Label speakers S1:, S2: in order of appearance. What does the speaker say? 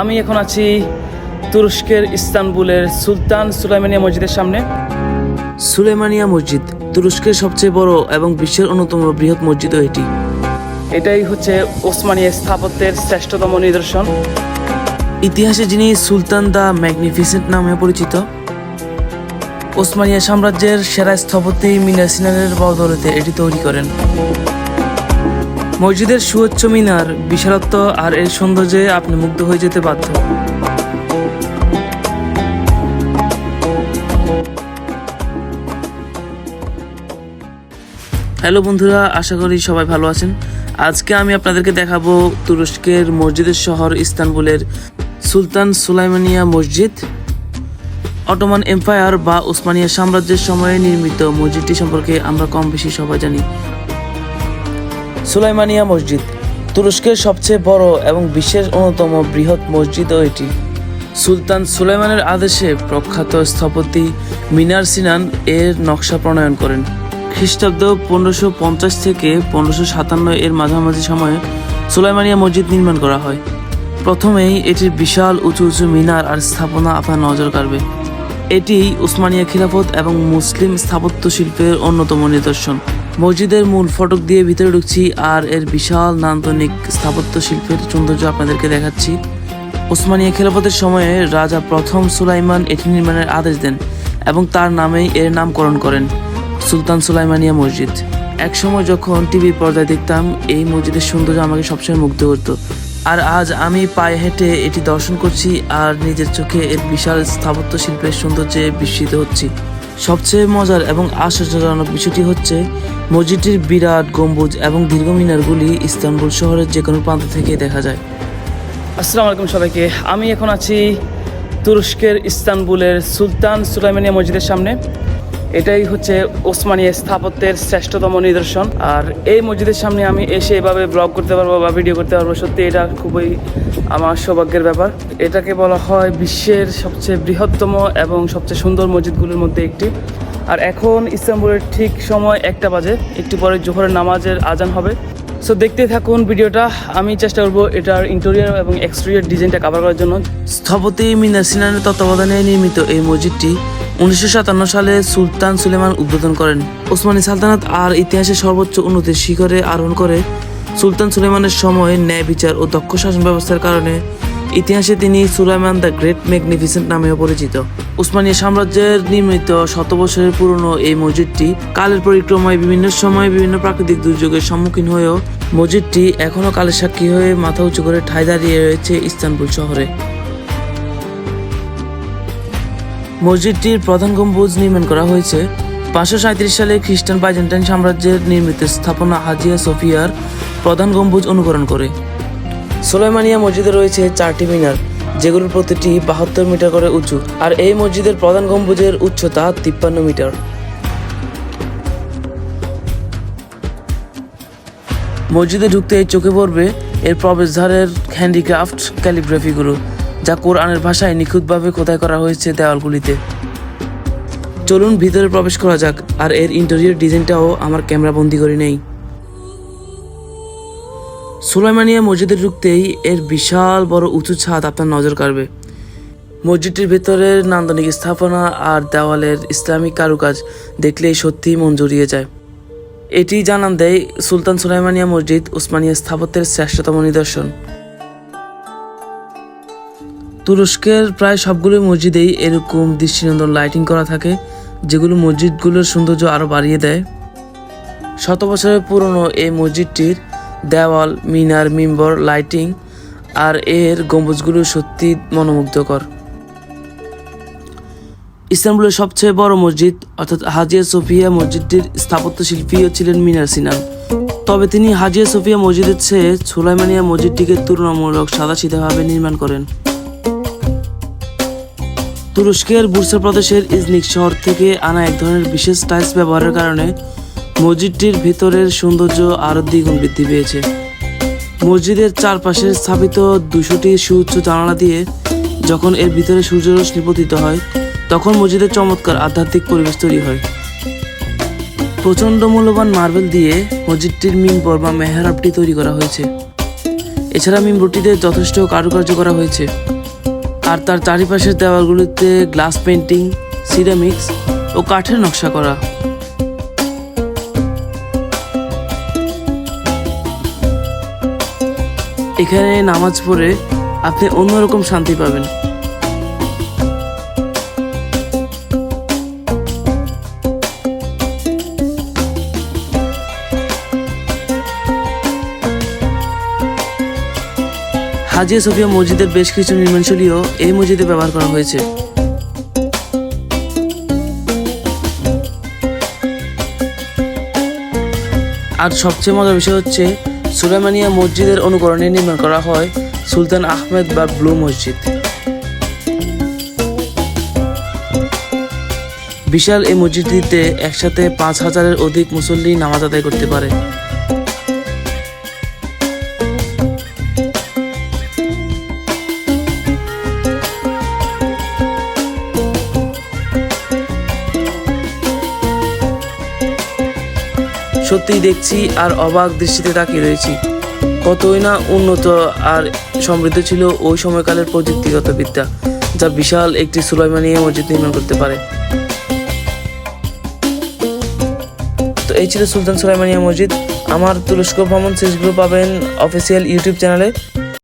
S1: আমি এখন আছি তুরস্কের ইস্তানবুলের সুলতান সুলাইমানিয়া মসজিদের সামনে।
S2: সুলেমানিয়া মসজিদ তুরস্কের সবচেয়ে বড় এবং বিশ্বের অন্যতম বৃহৎ মসজিদও এটি।
S1: এটাই হচ্ছে ওসমানিয়া স্থাপত্যের শ্রেষ্ঠতম নিদর্শন।
S2: ইতিহাসে যিনি সুলতান দ্য ম্যাগনিফিসেন্ট নামে পরিচিত ওসমানিয়া সাম্রাজ্যের সেরা স্থপতি মিনার সিনারের বদৌলতে এটি তৈরি করেন। মসজিদের সুউচ্চ মিনার বিশালত্ব আর এর সৌন্দর্যে আপনি মুগ্ধ হয়ে যেতে বাধ্য। হ্যালো বন্ধুরা, আশা করি সবাই ভালো আছেন। আজকে আমি আপনাদেরকে দেখাবো তুরস্কের মসজিদের শহর ইস্তানবুলের সুলতান সুলাইমানিয়া মসজিদ। অটোমান এম্পায়ার বা ওসমানিয়া সাম্রাজ্যের সময়ে নির্মিত মসজিদটি সম্পর্কে আমরা কম বেশি সবাই জানি। সুলাইমানিয়া মসজিদ, তুরস্কের সবচেয়ে বড় এবং বিশ্বের অন্যতম বৃহৎ মসজিদও এটি। সুলতান সুলাইমানের আদেশে প্রখ্যাত স্থপতি মিনার সিনান এর নকশা প্রণয়ন করেন। খ্রিস্টাব্দ পনেরোশো পঞ্চাশ থেকে পনেরোশো সাতান্ন এর মাঝামাঝি সময়ে সুলাইমানিয়া মসজিদ নির্মাণ করা হয়। প্রথমেই এটির বিশাল উঁচু উঁচু মিনার আর স্থাপনা আপনার নজর কাড়বে। এটি উসমানিয়া খিলাফত এবং মুসলিম স্থাপত্য শিল্পের অন্যতম নিদর্শন। মসজিদের মূল ফটক দিয়ে ভিতরে ঢুকছি আর এর বিশাল নান্দনিক স্থাপত্য শিল্পের সৌন্দর্য আপনাদেরকে দেখাচ্ছি। ওসমানিয়া খেলাফতের সময়ে রাজা প্রথম সুলাইমান এটি নির্মাণের আদেশ দেন এবং তার নামেই এর নামকরণ করেন, সুলতান সুলাইমানিয়া মসজিদ। একসময় যখন টিভির পর্দায় দেখতাম, এই মসজিদের সৌন্দর্য আমাকে সবসময় মুগ্ধ করতো। আর আজ আমি পায়ে হেঁটে এটি দর্শন করছি আর নিজের চোখে এর বিশাল স্থাপত্য শিল্পের সৌন্দর্যে বিস্মিত হচ্ছি। সবচেয়ে মজার এবং আশ্চর্যজনক বিষয়টি হচ্ছে, মসজিদটির বিরাট গম্বুজ এবং দীর্ঘ মিনারগুলি ইস্তানবুল শহরের যে কোনো প্রান্ত থেকে দেখা যায়।
S1: আসসালামু আলাইকুম সবাইকে। আমি এখন আছি তুরস্কের ইস্তানবুলের সুলতান সুলাইমানিয়া মসজিদের সামনে। এটাই হচ্ছে ওসমানিয়া স্থাপত্যের শ্রেষ্ঠতম নিদর্শন। আর এই মসজিদের সামনে আমি এসে এভাবে ব্লগ করতে পারব বা ভিডিও করতে পারব, সত্যি এটা খুবই আমার সৌভাগ্যের ব্যাপার। এটাকে বলা হয় বিশ্বের সবচেয়ে বৃহত্তম এবং সবচেয়ে সুন্দর মসজিদগুলোর মধ্যে একটি। আর এখন ইস্তানবুলের ঠিক সময় একটা বাজে, একটু পরে জোহরের নামাজের আজান হবে। সো দেখতে থাকুন ভিডিওটা। আমি চেষ্টা করব এটার ইন্টেরিয়ার এবং এক্সটেরিয়র ডিজাইনটা কভার করার জন্য।
S2: স্থপতি মিনার সিনানের তত্ত্বাবধানে নির্মিত এই মসজিদটি উনিশশো সাতান্ন সালে সুলতান সুলেমান উদ্বোধন করেন। ওসমানী সালতানাত আর ইতিহাসের সর্বোচ্চ উন্নতির শিখরে আরোহণ করে সুলতান সুলেমানের সময় ন্যায় বিচার ও দক্ষ শাসন ব্যবস্থার কারণে ইতিহাসে তিনি সুলাইমান দ্য গ্রেট ম্যাগনিফিসেন্ট নামেও পরিচিত। উসমানীয় সাম্রাজ্যের নির্মিত শত বছরের পুরনো এই মসজিদটি কালের পরিক্রমায় বিভিন্ন সময় বিভিন্ন প্রাকৃতিক দুর্যোগের সম্মুখীন হয়েও মসজিদটি এখনও কালের সাক্ষী হয়ে মাথা উঁচু করে ঠাঁই দাঁড়িয়ে রয়েছে ইস্তানবুল শহরে। মসজিদটির প্রধান গম্বুজ নির্মাণ করা হয়েছে। পাঁচশো সাঁত্রিশ সালে খ্রিস্টান বাইজেন্টাইন সাম্রাজ্যের নির্মিত স্থাপনা হাজিয়া সোফিয়ার প্রধান গম্বুজ অনুকরণ করে। সোলাইমানিয়া মসজিদে রয়েছে চারটি মিনার, যেগুলোর প্রতিটি বাহাত্তর মিটার করে উঁচু, আর এই মসজিদের প্রধান গম্বুজের উচ্চতা তিপ্পান্ন মিটার। মসজিদে ঢুকতে চোখে পড়বে এর প্রবেশদ্বারের হ্যান্ডিক্রাফট ক্যালিগ্রাফিগুলো। যা কোরআনের ভাষায় নিখুঁতভাবে খোদাই করা হয়েছে দেওয়ালগুলিতে। চলুন ভিতরে প্রবেশ করা যাক, আর এর ইন্টেরিয়র ডিজাইনটাও আমার ক্যামেরা বন্দি করে নেই। সুলাইমানিয়া মসজিদে ঢুকতেই এর বিশাল বড় উঁচু ছাদ আপনার নজর কাড়বে। মসজিদটির ভেতরের নান্দনিক স্থাপনা আর দেওয়ালের ইসলামিক কারুকাজ দেখলেই সত্যিই মন জড়িয়ে যায়। এটি জানান দেয় সুলতান সুলাইমানিয়া মসজিদ, উসমানিয়া স্থাপত্যের শ্রেষ্ঠতম নিদর্শন। তুরস্কের প্রায় সবগুলো মসজিদেই এরকম দৃষ্টিনন্দন লাইটিং করা থাকে, যেগুলো মসজিদগুলোর সৌন্দর্য আরও বাড়িয়ে দেয়। শত বছরের পুরনো এই মসজিদটির দেওয়াল, মিনার, মিম্বর লাইটিং আর এর গম্বুজগুলো সত্যি মনোমুগ্ধকর। ইস্তানবুলের সবচেয়ে বড় মসজিদ, অর্থাৎ হাজিয়া সোফিয়া মসজিদটির স্থাপত্য শিল্পীও ছিলেন মিনার সিনান তবে তিনি হাজিয়া সোফিয়া মসজিদের চেয়ে সুলাইমানিয়া মসজিদটিকে তুলনামূলক সাদাসিধাভাবে নির্মাণ করেন। তুরস্কের বুরসা প্রদেশের ইজনিক শহর থেকে আনা এক ধরনের বিশেষ টাইলস ব্যবহারের কারণে মসজিদটির ভিতরের সৌন্দর্য আরও দ্বিগুণ বৃদ্ধি পেয়েছে। মসজিদের চারপাশে স্থাপিত দুশোটি সুউচ্চ জানালা দিয়ে যখন এর ভিতরে সূর্যরশ্মি পতিত হয়, তখন মসজিদের চমৎকার আধ্যাত্মিক পরিবেশ তৈরি হয়। প্রচণ্ড মূল্যবান মার্বেল দিয়ে মসজিদটির মিম্বর বা মেহরাবটি তৈরি করা হয়েছে। এছাড়া মিমরুটিতে যথেষ্ট কারুকার্য করা হয়েছে। আর তার চারিপাশের দেওয়ালগুলিতে গ্লাস পেন্টিং সিরামিক্স ও কাঠের নকশা করা। এখানে নামাজ পড়ে আপনি অন্যরকম শান্তি পাবেন। হাজিয়া সোফিয়া মসজিদের বেশ কিছু নির্মাণশৈলীও এই মসজিদে ব্যবহার করা হয়েছে। আর সবচেয়ে মজার বিষয় হচ্ছে সুলেমানিয়া মসজিদের অনুকরণে নির্মাণ করা হয় সুলতান আহমেদ বা ব্লু মসজিদ। বিশাল এই মসজিদটিতে একসাথে পাঁচ হাজারের অধিক মুসল্লি নামাজ আদায় করতে পারে। সত্যিই দেখছি আর অবাক দৃষ্টিতে তাকিয়ে রয়েছি। কতই না উন্নত আর সমৃদ্ধ ছিল ওই সময়কালের প্রযুক্তিগত বিদ্যা যা বিশাল একটি সুলাইমানিয়া মসজিদ নির্মাণ করতে পারে। তো এই ছিল সুলতান সুলাইমানিয়া মসজিদ। আমার তুরস্ক ভ্রমণ শেষগুলো পাবেন অফিসিয়াল ইউটিউব চ্যানেলে।